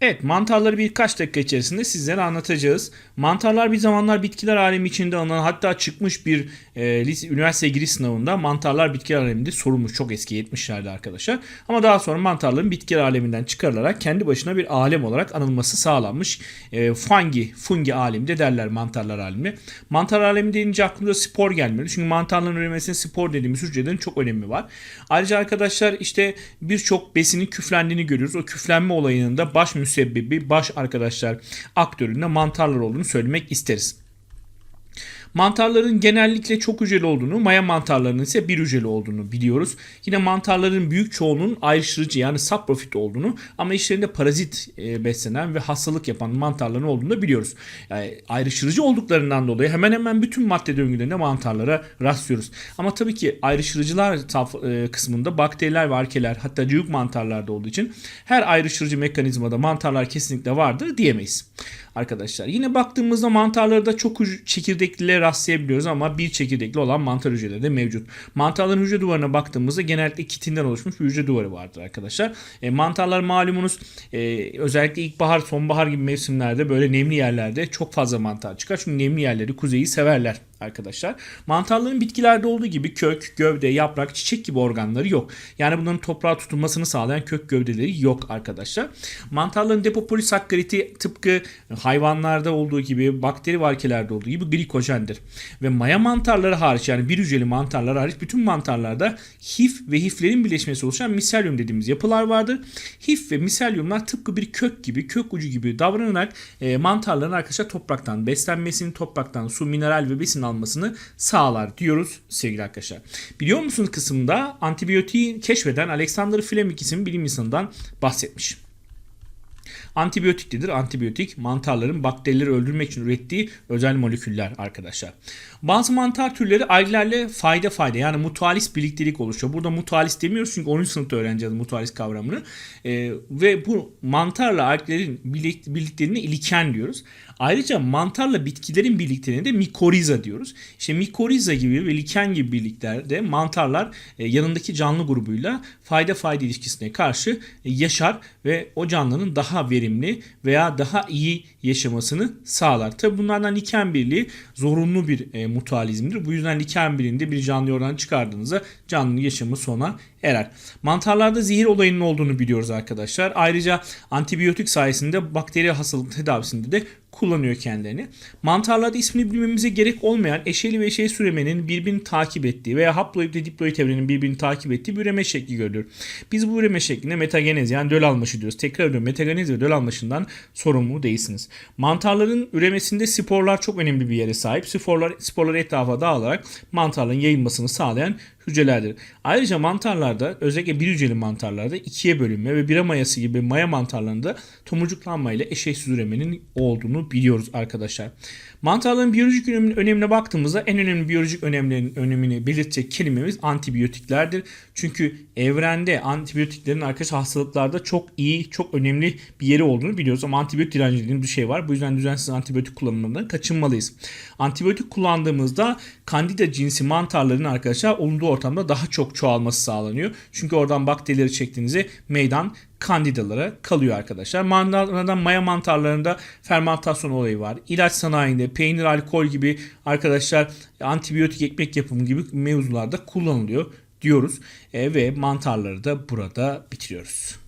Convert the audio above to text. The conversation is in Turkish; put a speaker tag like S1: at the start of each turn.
S1: Evet mantarları birkaç dakika içerisinde sizlere anlatacağız. Mantarlar bir zamanlar bitkiler alemi içinde alınan hatta çıkmış bir e, lise, üniversite giriş sınavında mantarlar bitkiler aleminde sorulmuş çok eski 70'lerde arkadaşlar. Ama daha sonra mantarların bitkiler aleminden çıkarılarak kendi başına bir alem olarak anılması sağlanmış. E, fungi, fungi aleminde derler mantarlar alemi. Mantar alemi deyince aklımıza spor gelmiyor. Çünkü mantarların üremesinde spor dediğimiz hücrelerin çok önemi var. Ayrıca arkadaşlar işte birçok besinin küflendiğini görüyoruz. O küflenme olayının da baş müsebbibi, baş arkadaşlar aktöründe mantarlar olduğunu söylemek isteriz. Mantarların genellikle çok hücreli olduğunu, maya mantarlarının ise bir hücreli olduğunu biliyoruz. Yine mantarların büyük çoğunun ayrıştırıcı yani saprofit olduğunu ama işlerinde parazit e, beslenen ve hastalık yapan mantarların olduğunu da biliyoruz. Yani ayrıştırıcı olduklarından dolayı hemen hemen bütün madde döngülerinde mantarlara rastlıyoruz. Ama tabii ki ayrıştırıcılar e, kısmında bakteriler ve arkeler hatta cıvık mantarlarda olduğu için her ayrıştırıcı mekanizmada mantarlar kesinlikle vardır diyemeyiz arkadaşlar. Yine baktığımızda mantarlarda çok çekirdeklilere rastlayabiliyoruz ama bir çekirdekli olan mantar hücreleri de mevcut. Mantarların hücre duvarına baktığımızda genellikle kitinden oluşmuş bir hücre duvarı vardır arkadaşlar. E, mantarlar malumunuz e, özellikle ilkbahar, sonbahar gibi mevsimlerde böyle nemli yerlerde çok fazla mantar çıkar. Çünkü nemli yerleri kuzeyi severler arkadaşlar. Mantarların bitkilerde olduğu gibi kök, gövde, yaprak, çiçek gibi organları yok. Yani bunların toprağa tutunmasını sağlayan kök gövdeleri yok arkadaşlar. Mantarların depopolisakkariti tıpkı hayvanlarda olduğu gibi, bakteri varkelerde olduğu gibi glikojendir. Ve maya mantarları hariç yani bir hücreli mantarlar hariç bütün mantarlarda hif ve hiflerin birleşmesi oluşan miselyum dediğimiz yapılar vardır. Hif ve miselyumlar tıpkı bir kök gibi, kök ucu gibi davranarak e, mantarların arkadaşlar topraktan beslenmesini, topraktan su, mineral ve besin almasını sağlar diyoruz sevgili arkadaşlar. Biliyor musunuz kısımda antibiyotiği keşfeden Alexander Fleming isimli bilim insanından bahsetmiş. Antibiyotik nedir? Antibiyotik mantarların bakterileri öldürmek için ürettiği özel moleküller arkadaşlar. Bazı mantar türleri alglerle fayda fayda yani mutualis birliktelik oluşuyor. Burada mutualis demiyoruz çünkü 10. sınıfta öğreneceğiz mutualis kavramını. Ee, ve bu mantarla alglerin birlik, birlikteliğine iliken diyoruz. Ayrıca mantarla bitkilerin birlikteliğine de mikoriza diyoruz. İşte mikoriza gibi ve liken gibi birliklerde mantarlar e, yanındaki canlı grubuyla fayda fayda ilişkisine karşı yaşar ve o canlının daha verimli veya daha iyi yaşamasını sağlar. Tabi bunlardan liken birliği zorunlu bir e, mutualizmdir. Bu yüzden liken birliğinde bir canlı oradan çıkardığınızda canlının yaşamı sona erer. Mantarlarda zehir olayının olduğunu biliyoruz arkadaşlar. Ayrıca antibiyotik sayesinde bakteri hastalık tedavisinde de kullanıyor kendilerini. Mantarlarda ismini bilmemize gerek olmayan eşeli ve eşeği süremenin birbirini takip ettiği veya haploid ve diploid evrenin birbirini takip ettiği bir üreme şekli görülür. Biz bu üreme şekline metagenez yani döl almaşı diyoruz. Tekrar ediyorum metagenez ve döl almışından sorumlu değilsiniz. Mantarların üremesinde sporlar çok önemli bir yere sahip. Sporlar, sporlar etrafa dağılarak mantarların yayılmasını sağlayan hücrelerdir. Ayrıca mantarlarda özellikle bir hücreli mantarlarda ikiye bölünme ve bira mayası gibi maya mantarlarında tomurcuklanma ile eşeğsiz üremenin olduğunu biliyoruz arkadaşlar. Mantarların biyolojik önemine baktığımızda en önemli biyolojik önemlerin önemini belirtecek kelimemiz antibiyotiklerdir. Çünkü evrende antibiyotiklerin arkadaşlar hastalıklarda çok iyi, çok önemli bir yeri olduğunu biliyoruz. Ama antibiyotik direnci dediğimiz bir şey var. Bu yüzden düzensiz antibiyotik kullanımından kaçınmalıyız. Antibiyotik kullandığımızda kandida cinsi mantarların arkadaşlar olunduğu ortamda daha çok çoğalması sağlanıyor. Çünkü oradan bakterileri çektiğinizde meydan kandidalara kalıyor arkadaşlar. Mantarlardan maya mantarlarında fermentasyon olayı var. İlaç sanayinde peynir, alkol gibi arkadaşlar antibiyotik ekmek yapımı gibi mevzularda kullanılıyor diyoruz. E, ve mantarları da burada bitiriyoruz.